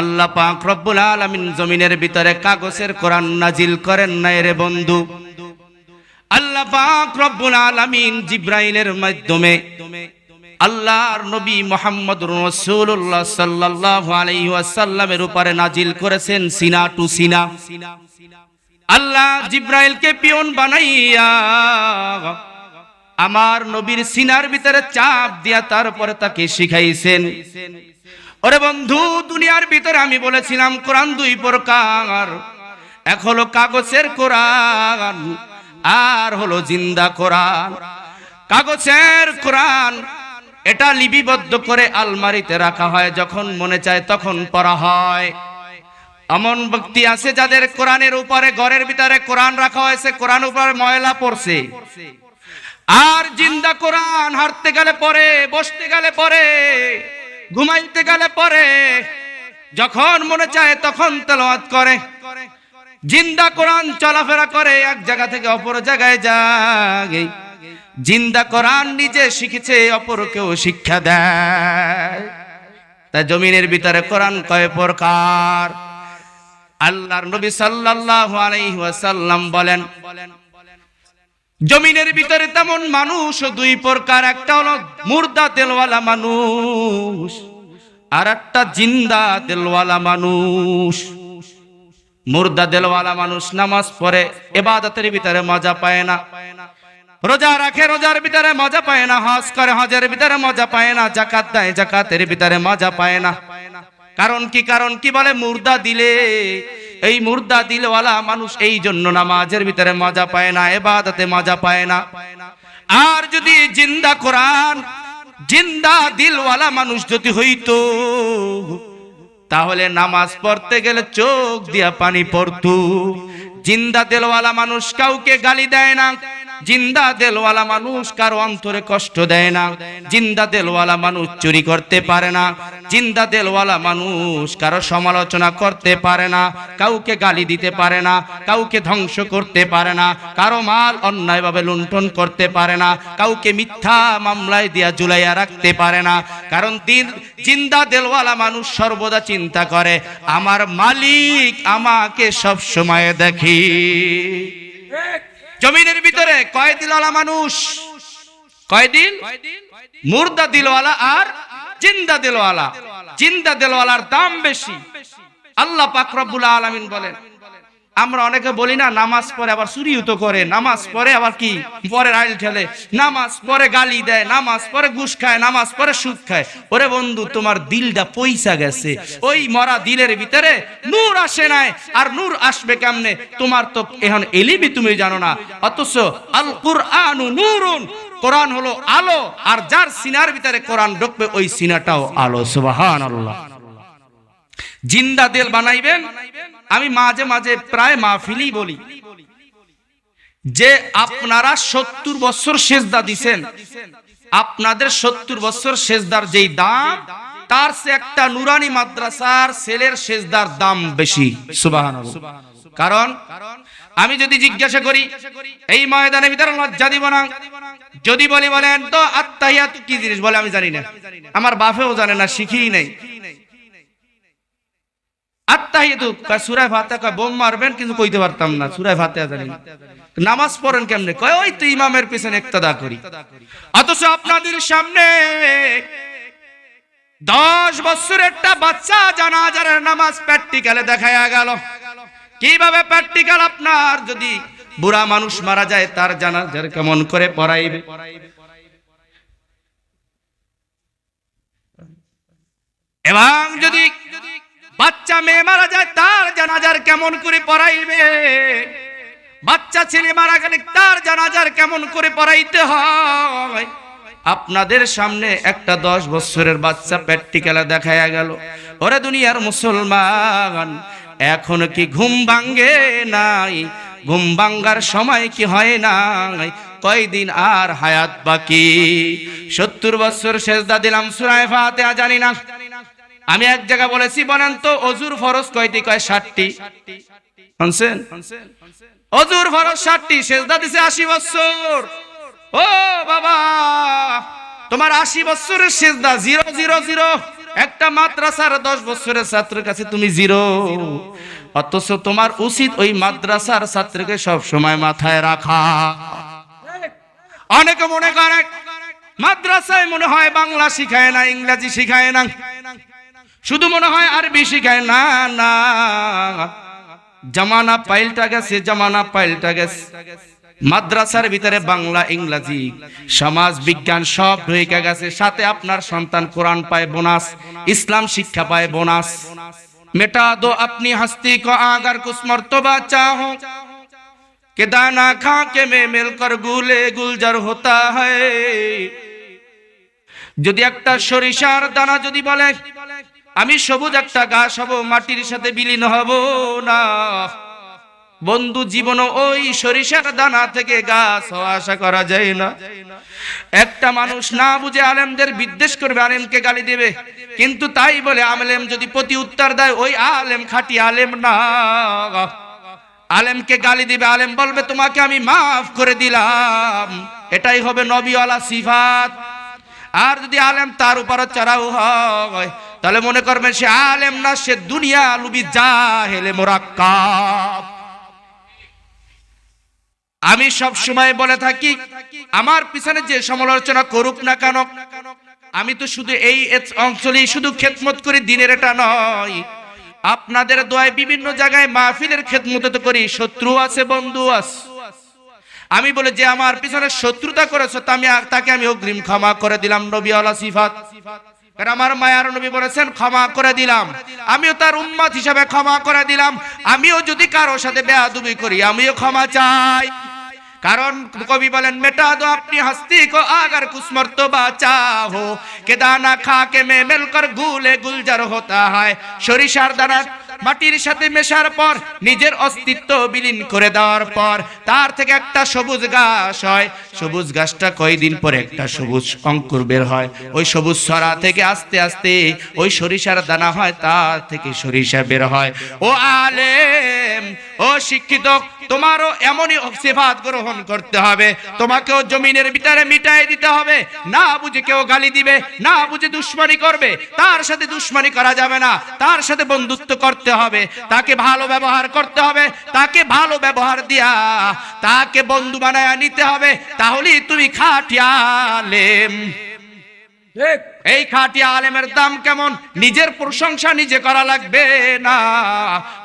আল্লাহ পাক রব্বুল আলামিন জমিনের ভিতরে কাগজের কোরআন নাজিল করেন নাই রে বন্ধু। আল্লাহ পাক রব্বুল আলামিন জিব্রাইলের মাধ্যমে আল্লাহর নবী মোহাম্মদ রাসূলুল্লাহ সাল্লাল্লাহু আলাইহি ওয়াসাল্লামের উপরে নাজিল করেছেন সিনা টু সিনা। আল্লাহ জিব্রাইলকে পিয়ন বানাইয়া আমার নবীর সিনার ভিতরে চাপ দিয়া তারপরে তাকে শিখাইছেন। ওরে বন্ধু, দুনিয়ার ভিতরে আমি বলেছিলাম, কোরআন দুই প্রকার। এক হলো কাগজের কোরআন, আর হলো জিন্দা কোরআন। কাগজের কোরআন, এটা লিপিবদ্ধ করে আলমারিতে রাখা হয়, যখন মনে চায় তখন পড়া হয়। এমন ব্যক্তি আছে যাদের কোরআনের উপরে, ঘরের ভিতরে কোরআন রাখা হয়েছে কোরআন উপরে ময়লা পড়ছে। আর জিন্দা কোরআন হাঁটতে গেলে পরে বসতে গেলে পরে ঘুমাইতে গেলে পরে যখন মনে চায় তখন তেলাওয়াত করে। জিন্দা কোরআন চলাফেরা করে, এক জায়গা থেকে অপর জায়গায় যায়। জিন্দা কোরআন নিজে শিখেছে, অপরকেও শিক্ষা দেয়। তাই জমিনের ভিতরে কোরআন কয় প্রকার? আল্লাহর নবী সাল্লাল্লাহু আলাইহি ওয়াসাল্লাম বলেন জমিনের ভিতরে তেমন মানুষ, দুই প্রকার। একটা হলো মুর্দা তেলওয়ালা মানুষ, আর একটা জিন্দা তেলওয়ালা মানুষ। মুর্দা দেলওয়ালা মানুষ নামাজ পড়ে, এবাদতের ভিতরে মজা পায় না। রোজা রাখে, রোজার ভিতরে মজা পায় না। হজ করে, হজের ভিতরে মজা পায় না। জাকাত দেয় জাকাতের ভিতরে মজা পায় না। কারণ কি কারণ কি বলে? মুর্দা দিলে এই মুর্দা দিলওয়ালা মানুষ এই জন্য নামাজের ভিতরে মজা পায় না, এবাদতে মজা পায় না। আর যদি জিন্দা কোরআন, জিন্দা দিলওয়ালা মানুষ যদি হইতো, তাহলে নামাজ পড়তে গেলে চোখ দিয়া পানি পড়তো। জিন্দা দিলওয়ালা মানুষ কাউকে গালি দেয় না। জিন্দা দেলওয়ালা মানুষ কারও অন্তরে কষ্ট দেয় না। জিন্দা দেলওয়ালা মানুষ চুরি করতে পারে না। জিন্দা দেলওয়ালা মানুষ কারও সমালোচনা করতে পারে না। কাউকে গালি দিতে পারে না। কাউকে ধ্বংস করতে পারে না। কারও মাল অন্যায়ভাবে লুণ্ঠন করতে পারে না। কাউকে মিথ্যা মামলায় দিয়া জুলাইয়া রাখতে পারে না। কারণ দিন জিন্দা দেলওয়ালা মানুষ সর্বদা চিন্তা করে, আমার মালিক আমাকে সব সময় দেখি জমিনের ভিতরে কয় দিলওয়ালা মানুষ? কয় দিন মুর্দা দিলওয়ালা আর জিন্দা দিলওয়ালা। জিন্দা দিলওয়ালার দাম বেশি। আল্লাহ পাক রব্বুল আলামিন বলেন আমরা অনেকে বলি না, নামাজ পড়ে আবার চুরিও তো করে। নামাজ পড়ে আবার কি? পরে আইল ঠেলে নামাজ পড়ে গালি দেয়, নামাজ পড়ে ঘুষ খায়, নামাজ পড়ে সুদ খায়। ওরে বন্ধু, তোমার দিলটা পয়সা গেছে। ওই মরা দিলের ভিতরে নূর আসে নাই। আর নূর আসবে কেমনে? তোমার তো এখন এলিবি তুমি জানো না। অথচ আল কুরআনু নূরুন। কোরআন হলো আলো। আর যার সিনার ভিতরে কোরআন ঢুকবে, ওই সিনাটাও আলো। সুবহানাল্লাহ। জিন্দা তেল বানাইবেন। আমি মাঝে মাঝে প্রায় মাহফিলি বলি। যে আপনারা সত্তর বছর সেজদা দিছেন, আপনাদের সত্তর বছর সেজদার যেই দাম, তার সে একটা নুরানি মাদ্রাসার ছেলের সেজদার দাম বেশি। কারণ, আমি যদি জিজ্ঞাসা করি, এই ময়দানে ভিতরে না? যদি বলি বলেন, তো আত্মাহিয়াত কি জিনিস? বলে, আমি জানি না। আমার বাপেও জানে না শিখি নাই। আত্মাহিয়াতু কয় সূরা ফাতিহা কয়, বোম মারবেন কিন্তু কইতে পারতাম না সূরা ফাতিহা জানি। নামাজ পড়েন কেমনে? কয়, ওই তো ইমামের পিছনে করি। অথচ আপনাদের সামনে দশ বছরের একটা বাচ্চা জানাজার নামাজ প্র্যাকটিক্যালে দেখায়া গেল। কীভাবে প্র্যাকটিক্যাল আপনার? যদি বুড়া মানুষ মারা যায়, তার জানাজার কেমন করে পড়াইবে? এবং যদি বাচ্চা মেয়ে মারা যায়, তার জানাজার কেমন করে পড়াইবে? বাচ্চা ছেলে মারা গেলে তার জানাজার কেমন করে পড়াইতে হয়? আপনাদের সামনে একটা দশ বছরের বাচ্চা প্র্যাকটিক্যালে দেখায়া গেল। ওরে দুনিয়ার মুসলমান, এখনও কি ঘুম ভাঙ্গে নাই? ঘুম ভাঙ্গার সময় কি হয় নাই? কয়দিন আর হায়াত বাকি? সত্তর বছর শেষদা দিলাম সুরায় ফাতে জানি না। আমি এক জায়গা বলেছি বলেন তো অজুর ফরজ কয়টি? কয় ষাটটি। শুনছেন? অজুর ফরজ ষাটটি শেষদা দিছে আশি বছর। ও বাবা, তোমার আশি বছরের শেষদা জিরো জিরো জিরো। একটা মাদ্রাসার দশ বছরের ছাত্রের কাছে তুমি জিরো। অথচ তোমার উচিত ওই মাদ্রাসার ছাত্রকে সব সময় মাথায় রাখা। অনেকে মনে করে, মাদ্রাসায় মনে হয় বাংলা শিখায় না, ইংরেজি শিখায় না। শুধু মনে হয় আর বেশি গায়। না না। জামানা পাইলটা গেছে, জামানা পাইলটা গেছে। মাদ্রাসার ভিতরে বাংলা, ইংরাজি, সমাজ, বিজ্ঞান সব ঢুকে গেছে। সাথে আপনার সন্তান কোরআন পায় বোনাস, ইসলাম শিক্ষা পায় বোনাস। মেটা দো আপনি হস্তি কো আগার কুছ মর্তবা চাহো। কে দানা খা কে মে মিলকর গুলে গুলজার হতা হয়। যদি একটা সরিষার দানা যদি বলে আমি সবুজ একটা গাছ হব মাটির সাথে বিলীন হব না। বন্ধু জীবন ওই সরিষার দানা থেকে গাছ আশা করা যায় না। একটা মানুষ না বুঝে আলেমদের বিদ্বেষ করবে, আলেমকে গালি দেবে। কিন্তু তাই বলে আলেম যদি প্রতি উত্তর দেয়, ওই আলেম খাটি আলেম না। আলেমকে গালি দিবে, আলেম বলবে, তোমাকে আমি মাফ করে দিলাম। এটাই হবে নবীওয়ালা সিফাত। আর যদি আলেম তার উপর চড়াও হয় তাহলে মনে করবেন সে আলেম না, সে দুনিয়া লুবি যা হেলে মোরাক্কাব। আমি সব সময় বলে থাকি, আমার পিছনে যে সমালোচনা করুক না কেন, আমি তো শুধু এই অঞ্চলে শুধু খেদমত করি, দিনের এটা নয়। আপনাদের দোয়ায় বিভিন্ন জায়গায় মাহফিলের খেদমত তো করি, শত্রু আছে, বন্ধু আছে। আমি বলে যে আমার পিছনে শত্রুতা করেছ, তা আমি তাকে আমি অগ্রিম ক্ষমা করে দিলাম নবী আলা সিফাত। কারণ আমার মায়ার নবী বলেছেন, ক্ষমা করে দিলাম। আমিও তার উম্মত হিসাবে ক্ষমা করে দিলাম। আমিও যদি কারোর সাথে বেয়াদুবি করি, আমিও ক্ষমা চাই। কারণ কবি বলেন, মেটা দো আপনি হস্তি কো আগার কুসমর তো চাহো। কেদানা খা কে মে মিলকর গুলে গুলজার হতা হয়। সরিষার দানা মাটির সাথে মেশার পর, নিজের অস্তিত্ব বিলীন করে দেওয়ার পর, তার থেকে একটা সবুজ ঘাস হয়। সবুজ ঘাসটা কয়দিন পরে একটা সবুজ অঙ্কুর বের হয়। ওই সবুজ ছড়া থেকে আস্তে আস্তে ওই সরিষার দানা হয়, তার থেকে সরিষা বের হয়। ও আলেম, ও শিক্ষিত, তোমারও এমনই সিফাত গ্রহণ করতে হবে। তোমাকেও জমিনের ভিতরে মিটাই দিতে হবে। না বুঝে কেউ গালি দিবে, না বুঝে দুশ্মনী করবে। তার সাথে দুশ্মনী করা যাবে না। তার সাথে বন্ধুত্ব করতে হবে। তাকে ভালো ব্যবহার করতে হবে। তাকে ভালো ব্যবহার দিয়া তাকে বন্ধু বানায় নিতে হবে। তাহলেই তুমি খাটিয়ালে ঠিক। এই খাটি আলেমের দাম কেমন? নিজের প্রশংসা নিজে করা লাগবে না।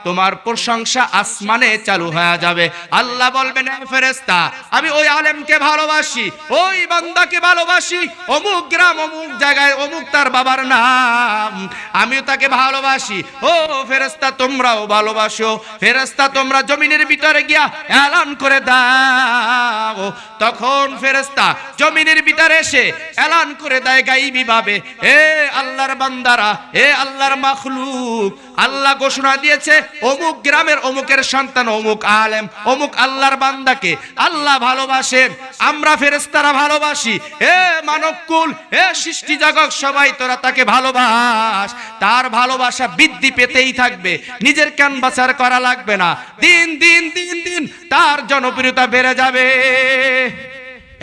তোমার প্রশংসা আসমানে চালু হয়ে যাবে। আল্লাহ বলবেন, "এ ফেরেশতা, আমি ওই আলেমকে ভালোবাসি, ওই বান্দাকে ভালোবাসি। অমুক গ্রাম, অমুক জায়গায়, অমুক তার বাবার নাম। আমিও তাকে ভালোবাসি। ও ফেরেশতা, তোমরাও ভালোবাসো। ফেরেশতা, তোমরা জমিনের ভিতরে গিয়া এলান করে দাও। তখন ফেরেশতা জমিনের ভিতরে এসে এলান করে দেয় গাইবি ভাবে। এ আল্লাহর বান্দারা এ আল্লাহর মাখলুক, আল্লাহ ঘোষণা দিয়েছে, অমুক গ্রামের অমুকের সন্তান, অমুক আলেম, অমুক আল্লাহর বান্দাকে। আল্লাহ ভালোবাসেন, আমরা ফেরেশতারা ভালোবাসি। এ মানবকুল এ সৃষ্টি জগৎ সবাই তোরা তাকে ভালোবাস। তার ভালোবাসা বৃদ্ধি পেতেই থাকবে। নিজের ক্যানভাসার করা লাগবে না। দিন দিন দিন দিন, তার জনপ্রিয়তা বেড়ে যাবে।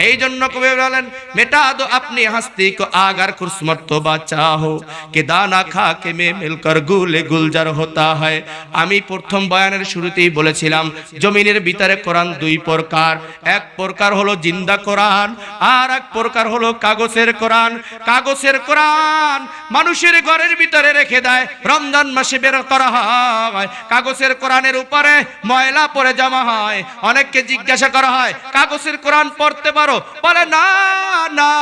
এই জন্য কবি বলেন, মেটা দো আপনি হস্তি কো আগার কুছ মর্তবা চাহো কে দানা খা কে মে মিলকর গুলে গুলজার হতা হয়। আমি প্রথম বয়ানের শুরুতেই বলেছিলাম, জমিনের ভিতরে কোরআন দুই প্রকার। এক প্রকার হলো জিন্দা কোরআন, আর এক প্রকার হলো কাগজের কোরআন। কাগজের কোরআন মানুষের ঘরের ভিতরে রেখে দেয়, রমজান মাসে বের করা হয়। কাগজের কোরআনের উপরে ময়লা পরে জমা হয়, অনেককে জিজ্ঞাসা করা হয়, কাগজের কোরআন পড়তে পারো বলে, না না,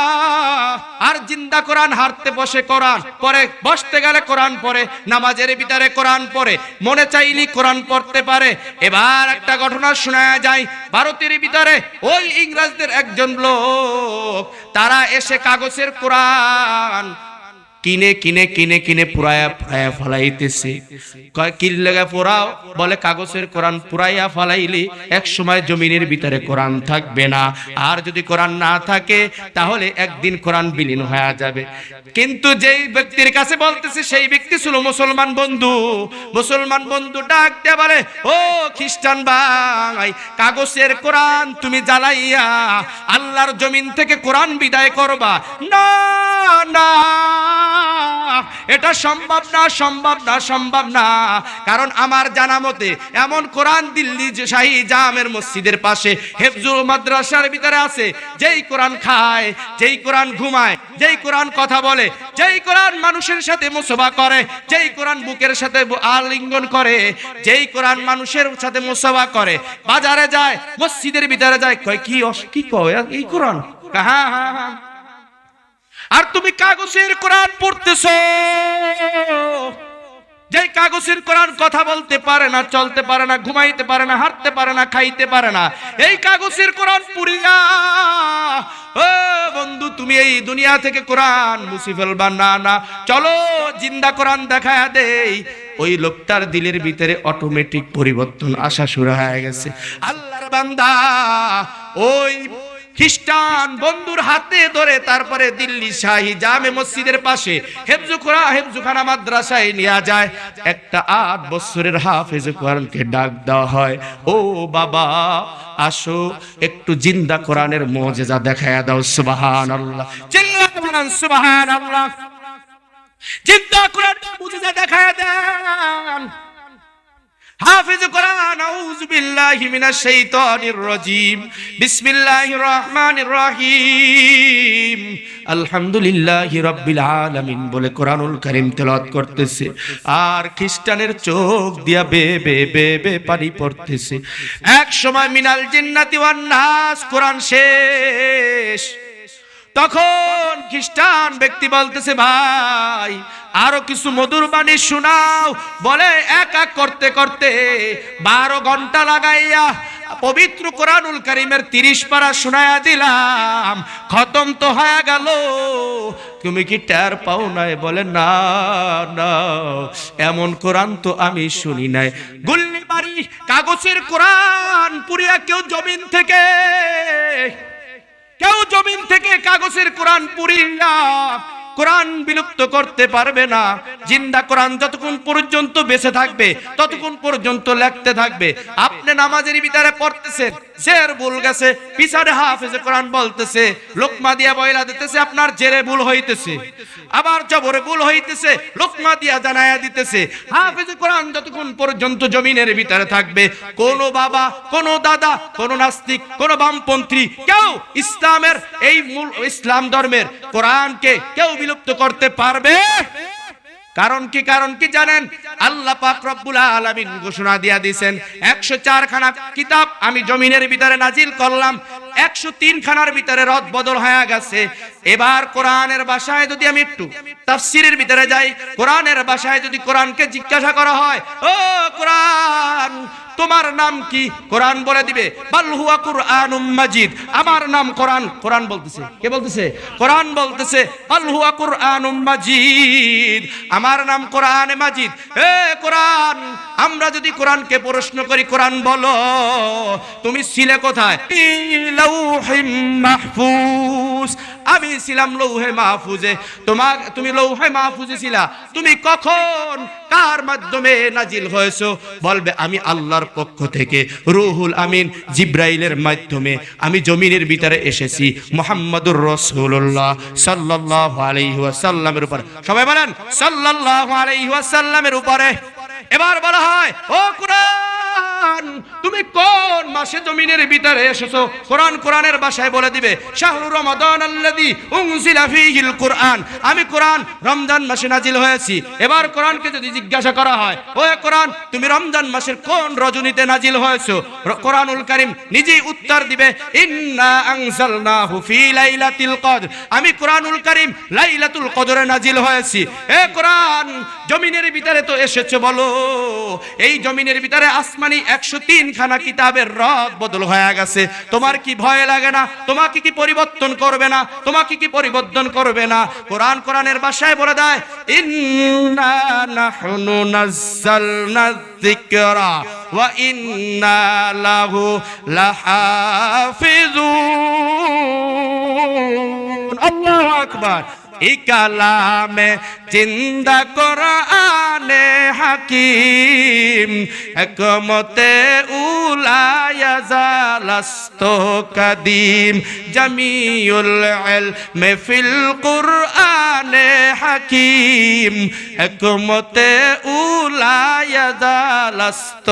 আর জিন্দা কোরআন হারতে বসে কোরআন পরে, বসতে গেলে কোরআন পড়ে, নামাজের ভিতরে কোরআন পরে মনে চাইলি কোরআন পড়তে পারে। এবার একটা ঘটনা শোনা যায়, ভারতের ভিতরে ওই ইংরেজদের একজন লোক, তারা এসে কাগজের কোরআন কিনে কিনে কিনে কিনে পুরায়া পুরায়া ফলাইতেছে। কয় কি লেগে পোড়াও? বলে, কাগজের কোরআন পুরাইয়া ফলাইলি, এক সময় জমিনের ভিতরে কোরআন থাকবে না। আর যদি কোরআন না থাকে, তাহলে একদিন কোরআন বিলীন হয়ে যাবে। কিন্তু যেই ব্যক্তির কাছে বলতেছে, সেই ব্যক্তি ছিল মুসলমান বন্ধু। মুসলমান বন্ধু ডাক দিয়ে বলে, ও খ্রিস্টান ভাই, কাগজের কোরআন তুমি জ্বালাইয়া, আল্লাহর জমিন থেকে কোরআন বিদায় করবা। না না এটা সম্ভব না সম্ভব না সম্ভব না। কারণ আমার জানা মতে, এমন কোরআন দিল্লি শাহী জামের মসজিদের পাশে হেফজুল মাদ্রাসার ভিতরে আছে, যেই কোরআন খায়, যেই কোরআন ঘুমায়, যেই কোরআন কথা বলে, যেই কোরআন মানুষের সাথে মুসবা করে, যেই কোরআন বুকের সাথে আলিঙ্গন করে, যেই কোরআন মানুষের সাথে মুসবা করে, বাজারে যায়, মসজিদের ভিতরে যায়, কয়, কি কি কয়, এই কোরআন? হ্যাঁ হ্যাঁ হ্যাঁ। আর তুমি কাগজের কোরআন পড়তেছো। যে কাগজের কোরআন কথা বলতে পারে না, চলতে পারে না, ঘুমাইতে পারে না, হাঁটতে পারে না, খাইতে পারে না, এই কাগজের কোরআন পুরিয়া ও বন্ধু, তুমি এই দুনিয়া থেকে কোরআন মুছে ফেলবা। না না, চলো, জিন্দা কোরআন দেখায় দেই। ওই লোকটার দিলের ভিতরে অটোমেটিক পরিবর্তন আসা শুরু হয়ে গেছে। আল্লাহর বান্দা, ওই খ্রিস্টান বন্ধুর হাতে ধরে তারপরে দিল্লি শাহী জামে মসজিদের পাশে হেফজুখরা হেফজুখানা মাদ্রাসায় নেওয়া যায়। একটা আট বছরের হাফেজ কোরআনকে ডাক দেওয়া হয়, ও বাবা, আসো, একটু জিন্দা কোরআনের মজেজা দেখায়া দাও সুবাহান আল্লাহ সুবাহান আল্লাহ জিন্দা কোরআনটা মজেজা দেখায়া দেন। হাফিজ কোরআন, আউযু বিল্লাহি মিনাশ শাইতানির রাজীম। বিসমিল্লাহির রহমানির রহিম। আলহামদুলিল্লাহি রাব্বিল আলামিন বলে কোরআনুল কারীম তেলাওয়াত করতেছে। আর খ্রিস্টানের চোখ দিয়া বে বে বে বে পানি পড়তেছে। এক সময় মিনাল জিন্নাতি ওয়ান নাস, কোরআন শেষ। তখন খ্রিস্টান ব্যক্তি বলতেছে, ভাই, আরও কিছু মধুর বাণী শোনাও। বলে, এক এক করতে করতে বারো ঘণ্টা লাগাইয়া পবিত্র কোরআনুল করিমের তিরিশ পারা শোনায়া দিলাম। খতম তো হয়ে গেল। তুমি কি টের পাও নাই? বলে, না না, এমন কোরআন তো আমি শুনি নাই। গুল্লি বাড়ি কাগজের কোরআন পুরিয়া কেউ জমিন থেকে কেউ জমিন থেকে কাগজের কোরআন পুরিয়া কোরআন বিলুপ্ত করতে পারবে না। জিন্দা কোরআন যতক্ষণ পর্যন্ত বেঁচে থাকবে, ততক্ষণ পর্যন্ত লিখতে থাকবে। আপনি নামাজের ভিতরে পড়তেছেন, জের ভুল গেছে, পিছনে হাফেজে কোরআন বলতেছে, লোকমা দিয়া বয়লা দিতেছে, আপনার জেরে ভুল হইতেছে। আবার জবরে ভুল হইতেছে, লোকমা দিয়া জানায়া দিতেছে। হাফেজে কোরআন যতক্ষণ পর্যন্ত জমিনের ভিতরে থাকবে, কোন বাবা, কোন দাদা, কোন নাস্তিক, কোন বামপন্থী, কেউ ইসলামের এই মূল, ইসলাম ধর্মের কোরআনকে কেউ বিলুপ্ত করতে পারবে? কারণ কি কারণ কি জানেন? আল্লাহ পাক রব্বুল আলামিন ঘোষণা দিয়া দিয়েছেন 104 খানা কিতাব আমি জমিনের ভিতরে নাজিল করলাম 103 খানার ভিতরে রদ বদল হয়ে গেছে। এবার কোরআনের ভাষায় যদি আমি একটু তাফসীরের ভিতরে যাই, কোরআনের ভাষায় যদি কোরআনকে জিজ্ঞাসা করা হয়, ও কোরআন তোমার নাম কি? কোরআন বলে দিবে মাজিদ। আমার নাম কোরআন কোরআন বলতেছে। কে বলতেছে? কোরআন বলতেছে মাজিদ। আমার নাম কোরআনে মাজিদ। এ কোরআন, আমরা যদি কোরআনকে প্রশ্ন করি, কোরআন বলো। তুমি ছিলে কোথায়? আমি ছিলাম লৌহে মাহফুজে। তোমার, তুমি লৌহে মাহফুজে ছিলা। তুমি কখন কার মাধ্যমে নাজিল হয়েছো? বলবে, আমি আল্লাহর পক্ষ থেকে রুহুল আমিন জিব্রাইলের মাধ্যমে। আমি জমিনের ভিতরে এসেছি। মোহাম্মদুর রসুল্লাহ সাল্লাল্লাহু আলাইহি ওয়াসাল্লামের উপর। সবাই বলেন, সাল্লাল্লাহু আলাইহি ওয়াসাল্লামের উপরে। এবার বলা হয়, ও কোরআন তুমি কোন মাসে জমিনের ভিতরে এসেছ? কোরআন কোরআনের ভাষায় বলে দিবে, শাহরু রমাদান আল্লাযী উনজিলা ফীহিল কোরআন। আমি কোরআন রমজান মাসে নাজিল হয়েছি। এবার কোরআনকে যদি জিজ্ঞাসা করা হয় ও কোরআন, তুমি রমজান মাসের কোন রজনীতে নাজিল হয়েছো? কোরআনুল কারীম নিজেই উত্তর দিবে, ইন্না আনজালনাহু ফী লাইলাতিল কদর। আমি কোরআনুল কারীম লাইলাতুল কদরে নাজিল হয়েছি। এ কোরআন, জমিনের ভিতরে তো এসেছে বলো, এই জমিনের ভিতরে আসমানি একশো তিন খানা কিতাবের রদ বদল হয়ে গেছে। তোমার কি ভয় লাগে না? তোমাকে কি পরিবর্তন করবে না? তোমাকে কি পরিবর্তন করবে না? কোরআন কোরআনের ভাষায় বলে দেয়, ইন্না নাহনু এই কালামে জিন্দা কোরআনে হাকিম, একমতে উলায়া জালাস্ত কাদিম, জামিউল ইলমে ফিল কুরআনে হাকিম, একমতে উলায়া জালাস্ত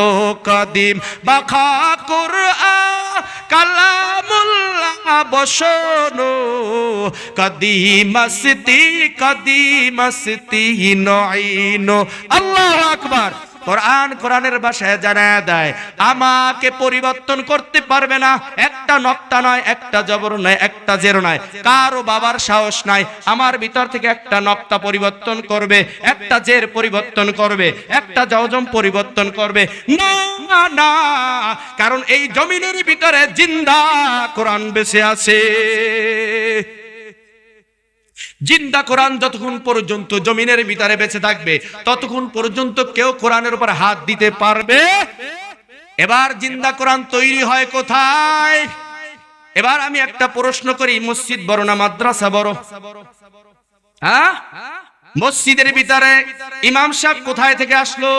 কাদিম। বাখা কুরআন কালামুল্লাহ বসনো কদিমস্তি কদিমস্তি নইনো আল্লাহু আকবার। কোরআন কোরআনের ভাষায় জানা দেয়, আমাকে পরিবর্তন করতে পারবে না। একটা নয়, একটা জবর নয়, একটা জেরো নয়। কারও বাবার সাহস নাই, আমার ভিতর থেকে একটা নক্তা পরিবর্তন করবে, একটা জের পরিবর্তন করবে, একটা জজম পরিবর্তন করবে। না না না। কারণ এই জমিনের ভিতরে জিন্দা কোরআন বেঁচে আছে। জিন্দা কোরআন যতক্ষণ পর্যন্ত জমিনের ভিতরে বেঁচে থাকবে, ততক্ষণ পর্যন্ত কেউ কোরআনের উপর হাত দিতে পারবে? এবার জিন্দা কোরআন তৈরি হয় কোথায়? এবার আমি একটা প্রশ্ন করি, মসজিদ বড় না মাদ্রাসা বড়? হ্যাঁ? মসজিদের ভিতরে ইমাম সাহেব কোথায় থেকে আসলো?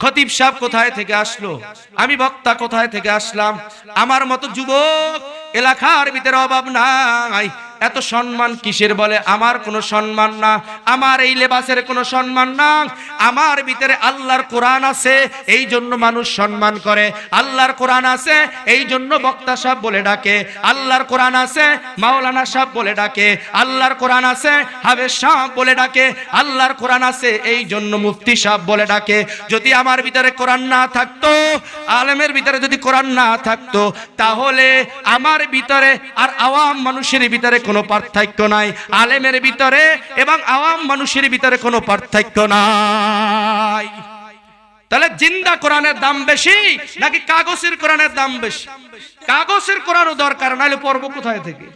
খতিব সাহেব কোথায় থেকে আসলো? আমি বক্তা কোথায় থেকে আসলাম? আমার মতো যুবক এলাকার ভিতরে অভাব নাই। এত সম্মান কিসের বলে? আমার কোনো সম্মান না। আমার এই লেবাসের কোনো সম্মান না। আমার ভিতরে আল্লাহর কোরআন আছে, এই জন্য মানুষ সম্মান করে। আল্লাহর কোরআন আছে, এই জন্য বক্তা সাহেব বলে ডাকে। আল্লাহর কোরআন আছে, মাওলানা সাহেব বলে ডাকে। আল্লাহর কোরআন আছে হাবেজ সাহেব বলে ডাকে। আল্লাহর কোরআন আছে, এই জন্য মুফতি সাহেব বলে ডাকে। যদি আমার ভিতরে কোরআন না থাকতো, আলেমের ভিতরে যদি কোরআন না থাকতো, তাহলে আমার ভিতরে আর আওয়াম মানুষের ভিতরে কোনো পার্থক্য নাই। আলেমের ভিতরে এবং আওয়াম মানুষের ভিতরে কোনো পার্থক্য নাই। তাহলে জিন্দা কোরআনের দাম বেশি নাকি কাগজের কোরআনের দাম বেশি? কাগজের কোরআনও দরকার, নাহলে পর্ব কোথায় থেকে?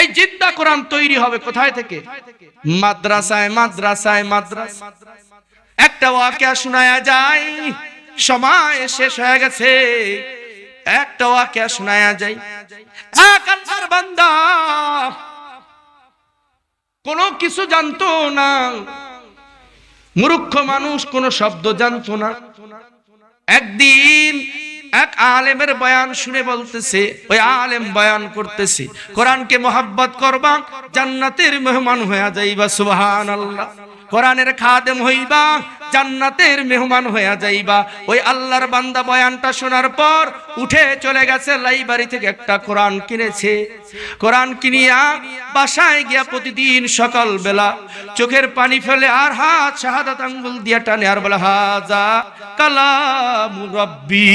এই জিন্দা কোরআন তৈরি হবে কোথায় থেকে? মাদ্রাসায় মাদ্রাসায় মাদ্রাসা একটা ওয়াকিয়া শোনায়া যায়, সময় শেষ হয়ে গেছে। একটা ওয়াকিয়া শোনায়া যায়। এক বান্দা। কোনো কিছু জানতো না। মূর্খ মানুষ কোন শব্দ জানতো না। একদিন এক আলেমের বয়ান শুনে বলতেছে, ওই আলেম বয়ান করতেছে, কোরআনকে মোহাব্বত করবা, জান্নাতের মেহমান হয়ে যাইবা সুবহান আল্লাহ কোরআনের খাদেম হইবা জান্নাতের মেহমান হইয়া যাইবা। ওই আল্লাহর বান্দা বয়ানটা শোনার পর উঠে চলে গেছে লাইব্রেরি থেকে একটা কোরআন কিনেছে। কোরআন কিনিয়া বাসায় গিয়া প্রতিদিন সকাল বেলা চোখের পানি ফেলে আর হাত শাহাদাত আঙ্গুল দিয়া টানে আর বলে, হাজা কালাম রব্বি,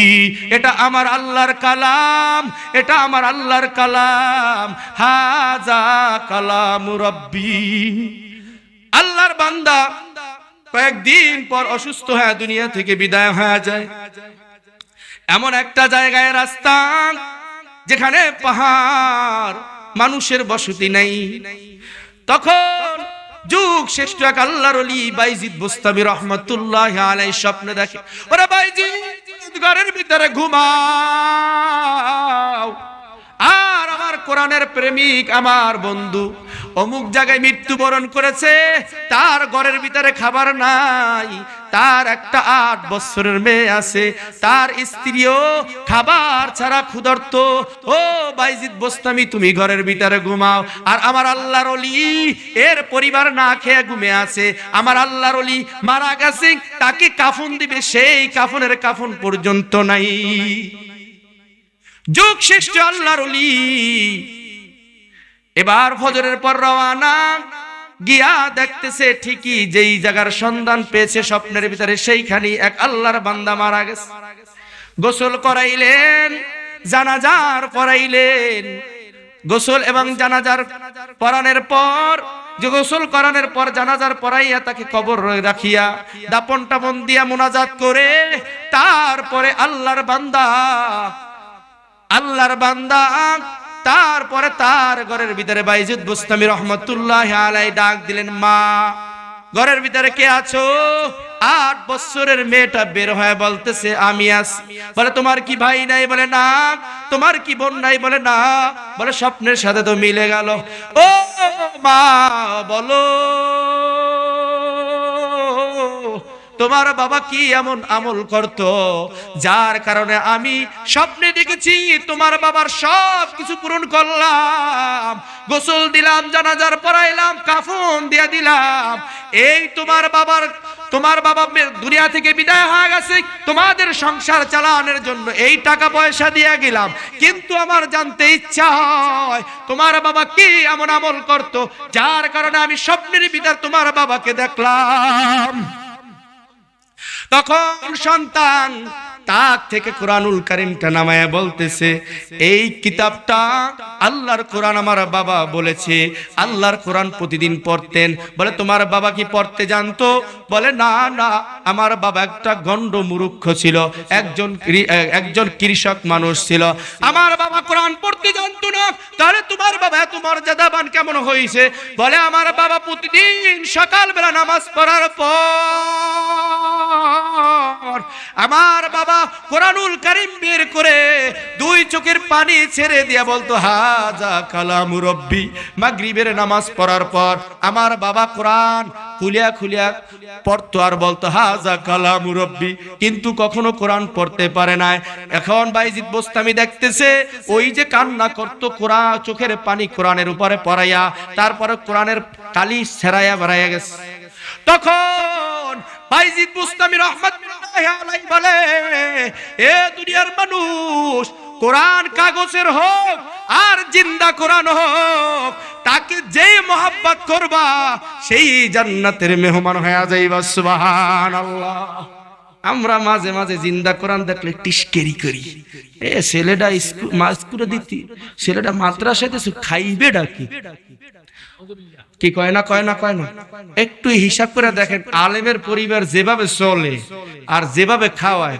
এটা আমার আল্লাহর কালাম, এটা আমার আল্লাহর কালাম, হাজা কালাম রব্বি। আল্লাহর বান্দা কয়েকদিন পর অসুস্থ হয়ে দুনিয়া থেকে বিদায় হয়ে যায়। এমন একটা জায়গায় রাস্তা যেখানে পাহাড়, মানুষের বসতি নেই। তখন যুগ শ্রেষ্ঠ এক আল্লাহর অলি বাইজিদ বুস্তামি রহমতুল্লাহ আলাই স্বপ্নে দেখে, ওরা বাইজিদ, ঘরের ভিতরে ঘুমাও। আর আমার কোরআনের প্রেমিক আমার বন্ধু। অমুক জায়গায় মৃত্যুবরণ করেছে, তার ঘরের ভিতরে খাবার নাই, তার একটা আট বছরের মেয়ে আছে, তার স্ত্রীও খাবার ছাড়া ক্ষুধার্ত। ও বাইজিদ বোস্তামি, তুমি ঘরের ভিতরে ঘুমাও। আর আমার আল্লাহর অলি এর পরিবার না খেয়ে ঘুমে আছে। আমার আল্লাহর অলি মারা গেছে, তাকে কাফন দিবে, সেই কাফনের কাফন পর্যন্ত নাই। যুগ শ্রেষ্ঠ আল্লাহর অলি এবার ফজরের পর রওয়ানা। গিয়া দেখতেছে ঠিকই যেই জায়গার সন্ধান পেয়েছে স্বপ্নের ভিতরে সেইখানে এক আল্লাহর বান্দা মারা গেছে। গোসল করাইলেন, জানাজার পড়াইলেন গোসল এবং জানাজার পরানের পর, যে গোসল করানোর পর জানাজার পরাইয়া তাকে কবর রাখিয়া দাপন টাপন দিয়া মোনাজাত করে, তারপরে আল্লাহর বান্দা আল্লাহর বান্দা তারপরে তার ঘরের ভিতরে বাইজুদ বুস্তামি রহমতুল্লাহ আলাই ডাক দিলেন, মা, ঘরের ভিতরে কে আছো? আট বছরের মেয়েটা বের হয়ে বলতেছে, আমি আস বলে, তোমার কি ভাই নাই? বলে, না, তোমার কি বোন নাই? বলে, না। বলে, স্বপ্নের সাথে তো মিলে গেল। ও মা, বলো। তোমার বাবা কি এমন আমল করত? যার কারণে আমি স্বপ্নে দেখেছি তোমার বাবার সব কিছু পূরণ করলাম। গোসল দিলাম, জানাজার পড়াইলাম কাফন দিয়ে দিলাম। এই তোমার বাবার, তোমার বাবা দুনিয়া থেকে বিদায় হয়ে গেছে। তোমাদের সংসার চালানোর জন্য এই টাকা পয়সা দিয়ে গেলাম। কিন্তু আমার জানতে ইচ্ছা হয়, তোমার বাবা কি এমন আমল করত? যার কারণে আমি স্বপ্নের ভিতর তোমার বাবাকে দেখলাম। তখন সন্তান তাক থেকে কোরআনুল কারিমটা নামায় বলতেছে, এই কিতাবটা আল্লাহর কোরআন আমার বাবা বলেছে, আল্লাহর কোরআন প্রতিদিন পড়তেন। বলে, তোমার বাবা কি পড়তে জানতো? বলে, না না, আমার বাবা একটা গন্ড মুরুক্ষ ছিল, একজন একজন কৃষক মানুষ ছিল। আমার বাবা কোরআন পড়তে জানতো না, তাহলে তোমার বাবা এত মর্যাদাবান কেমন হয়েছে বলে, আমার বাবা প্রতিদিন সকালবেলা নামাজ পড়ার পর আমার বাবা কোরআনুল কারিম বের করে দুই চোখের পানি ছেড়ে দিয়া বলতো, হাজা কালাম রব্বি। মাগরিবের নামাজ পড়ার পর আমার বাবা কোরআন খুলিয়া খুলিয়া পড়তো আর বলতো, হাজা কালাম রব্বি। কিন্তু কখনো কোরআন পড়তে পারে না এখন বাইজিদ বোস্তামি দেখতেছে, ওই যে কান্না করতো কোরআন চোখের পানি কোরআনের উপরে পড়াইয়া, তারপরে কোরআনের কালি ছেড়াইয়া বেড়াইয়া গেছে। তখন বাইজিদ রহমতুল্লাহি আলাইহি বলে, এ দুনিয়ার মানুষ, কোরআন কাগজের হোক আর জিন্দা কোরআন হোক, তাকে যে মোহাব্বত করবা, সেই জান্নাতের মেহমান হয়ে যাইবা, সুবহানাল্লাহ। আমরা মাঝে মাঝে জিন্দা কোরআন দেখলে টিসকেরি করি। এ ছেলেটা স্কুল দিতি, ছেলেটা মাদ্রাসাতে খাইবে ডাকি কি কয় না কয় না কয় না? একটু হিসাব করে দেখেন, আলেমের পরিবার যেভাবে চলে আর যেভাবে খাওয়ায়,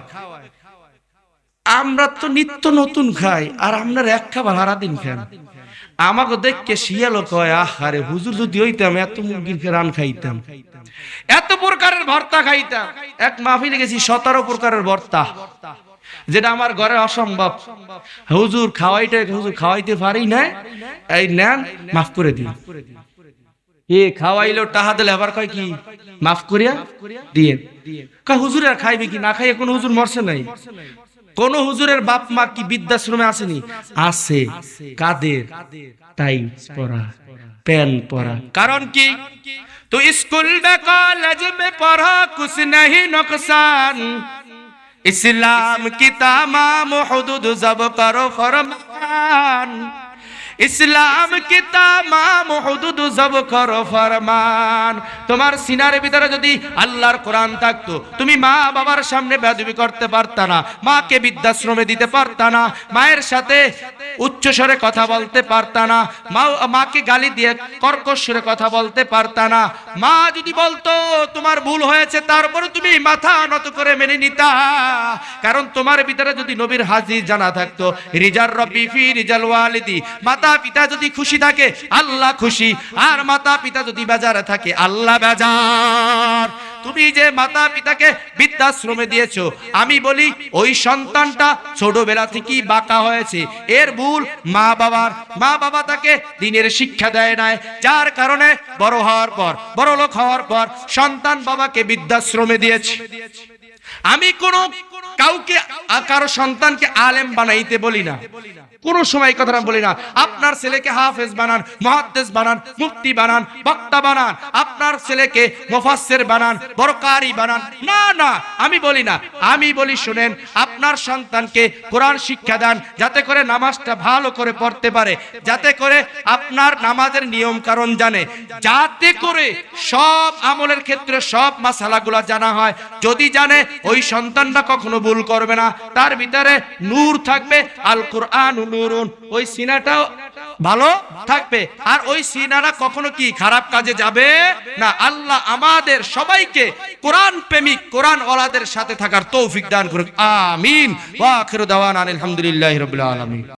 আমরা তো নিত্য নতুন খাই আর আপনার এক খাবার হারা দিন খান আমাকে দেখকে শিয়ালো কয়, আহারে, হুজুর যদি হইতাম, এত মুরগির রান খাইতাম। এত প্রকারের ভর্তা খাইতাম। এক মাহফিলে গেছি, সতেরো প্রকারের ভর্তা। যেটা আমার ঘরে অসম্ভব। হুজুর খাওয়াইটা হুজুর খাওয়াইতে পারি না এই নেন, মাফ করে দিন। এ খাওয়াইলো, টাহা দিলে আবার কয় কি? মাফ করিয়া দিয়ে কয়, হুজুর আর খাইবে কি? না খাইয়ে কোন হুজুর মরছে নাই? কোন হুজুরের বাপ মা কি বৃদ্ধাশ্রমে আসেনি? আছে। কাদের? তাই পড়া প্যান পড়া কারণ কি? তো স্কুল মে কলেজ মে পড়া, কুছ নাহি নুকসান ইসলাম কিতামা মহদুদ জব করো ফরমান। ইসলাম কি তামাম হুদুদ জব করো ফরমান। তোমার সিনার ভিতরে যদি আল্লাহর কোরআন থাকতো, তুমি মা বাবার সামনে বেদবি করতে পারতা না, মাকে বৃদ্ধাশ্রমে দিতে পারতা না, মায়ের সাথে উচ্চ স্বরে কথা বলতে পারতা না, মা, মাকে গালি দিয়ে কর্কশ সুরে কথা বলতে পারতা না। মা যদি বলতো, তোমার ভুল হয়েছে, তারপরে তুমি মাথা নত করে মেনে নিতা। কারণ তোমার ভিতরে যদি নবীর হাজির জানা থাকতো, রিজার রব্বি ফি রিজাল ওয়ালিদি। মাতা পিতা যদি খুশি থাকে, আল্লাহ খুশি। আর মাতা পিতা যদি বেজারে থাকে, আল্লাহ বেজার। তুমি যে মাতা পিতাকে বৃদ্ধাশ্রমে দিয়েছ, আমি বলি, ওই সন্তানটা ছোটবেলা থেকেই বাঁকা হয়েছে। এর ভুল মা বাবার মা বাবা তাকে দিনের শিক্ষা দেয় নাই। যার কারণে বড় হওয়ার পর বড় লোক হওয়ার পর সন্তান বাবাকে বৃদ্ধাশ্রমে দিয়েছে। আমি কোন কাউকে কারও সন্তানকে আলেম বানাইতে বলি না। কোন সময় কথাটা বলি না। আপনার ছেলেকে হাফেজ বানান মহাদ্দেশ বানান, মুফতি বানান, বক্তা বানান, আপনার ছেলেকে মুফাসসির বানান বড় কারি বানান। না না, আমি বলি না। আমি বলি, শুনেন, আপনার সন্তানকে কোরআন শিক্ষা দেন, যাতে করে নামাজটা ভালো করে পড়তে পারে, যাতে করে আপনার নামাজের নিয়ম কারণ জানে। যাতে করে সব আমলের ক্ষেত্রে সব মাসালাগুলো জানা হয়। যদি জানে, ওই সন্তানটা কখনো ভুল করবে না। তার ভিতরে নূর থাকবে আল কোরআন নুরুন। ওই সিনাটাও ভালো থাকবে। আর ওই সিনারা কখনো কি খারাপ কাজে যাবে? না, আল্লাহ আমাদের সবাইকে কোরআন প্রেমিক কোরআন ওলাদের সাথে থাকার তৌফিক দান করুক। আমিন। ওয়া আখিরু দাওয়ানা আলহামদুলিল্লাহি রাব্বিল আলামিন।